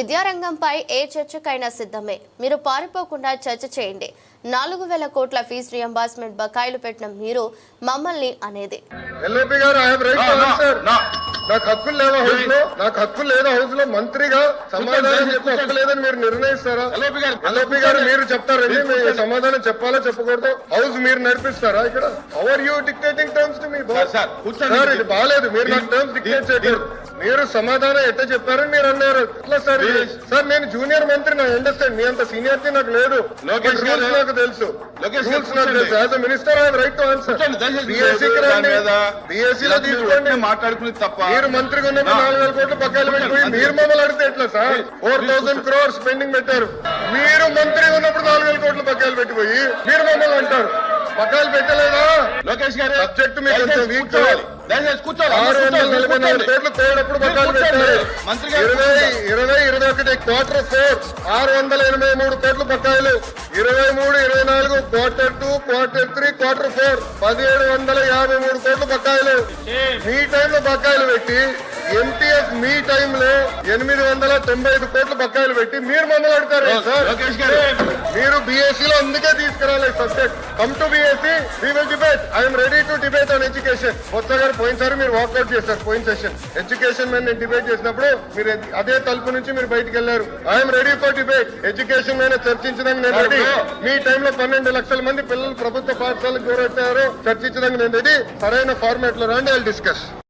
విద్యారంగంపై ఏ చర్చకైనా సిద్ధమే. మీరు పారిపోకుండా చర్చ చేయండి. నాలుగు వేల కోట్ల ఫీజు రియంబర్స్మెంట్ బకాయిలు పెట్టిన మీరు మమ్మల్ని అనేది. నాకు హక్కు లేదా హౌస్లో నాకు హక్కు లేదా హౌస్లో మంత్రిగా సమాధానం చెప్పే హక్కు లేదని మీరు నిర్ణయిస్తారా? ఎల్ఓపి గారు, ఎల్ఓపి గారు కూర్చోండి. మీరు చెప్తారండి మీరు. సమాధానం చెప్పాలా చెప్పకూడదు? హౌస్ మీరు నడిపిస్తారా ఇక్కడ? Are you dictating terms to me sir, ఇది బాగాలేదు మీరు నాకు టర్మ్స్ డిక్టేట్ చేయకూడదు. మీరు సమాధానం ఎట్లా చెప్పారని మీరు అన్నారు. ఎట్లా సార్. సార్ నేను జూనియర్ మంత్రి నాకు అండర్స్టాండ్. మీ అంత సీనియారిటీ నాకు లేదు. లోకేష్ రూల్స్. నాకు తెలుసు. లోకేష్ రూల్స్ నాకు. తెలుసు. As a minister I right to answer. BSc లో తీసుకోండి. వెంటనే మాట్లాడుకునేది తప్ప మీరు మంత్రిగా ఉన్నప్పుడు నా- నాలుగు వేల కోట్ల పక్కన అది- మీరు మమ్మల్ని అడిగితే ఎట్లా sir? Four thousand crores pending పెట్టారు. మీరు మంత్రిగా ఉన్నప్పుడు నాలుగు వేల కోట్ల పక్కన పెట్టిపోయి మీరు మమ్మల్ని అంటారు. పక్కలు పెట్టలేదా లోకేష్ గారు Subject మీ దయచేసి కొంచెం weak కూర్చోవాలి. దయచేసి కూర్చోవాలి. కోట్లు తేడప్పుడు పక్కన. పెట్టారు ఇరవై. ఇరవై ఇరవై ఒకటి క్వార్టర్ ఫోర్ ఆరు వందల ఎనభై మూడు కోట్ల బకాయిలు ఇరవై మూడు ఇరవై నాలుగు quarter two quarter three quarter four పదిహేడు వందల యాభై మూడు కోట్ల బకాయిలు మీ టైంలో బకాయిలు పెట్టి ఎంటీఎస్ మీ టైంలో ఎనిమిది వందల తొంభై ఐదు కోట్ల బకాయిలు పెట్టి మీరు అడతారు సార్? మీరు బీఎస్సీ లో అందుకే తీసుకురాలి subject come to BSc we will debate I'm ready to debate on education కొత్త గారు పోయినసారి మీరు వాకౌట్ చేశారు పోయిన సెషన్ ఎడ్యుకేషన్ మీద నేను డిబేట్ చేసినప్పుడు మీరు అదే తలుపు నుంచి మీరు బయటికి వెళ్ళారు. I'm ready for debate education మీద చర్చించడానికి నేను రెడీ మీ టైంలో పన్నెండు లక్షల మంది పిల్లలు ప్రభుత్వ పాఠశాలకు గురవుతారు చర్చించడానికి నేను రెడీ సరైన ఫార్మాట్లో రండి ఐ డిస్కస్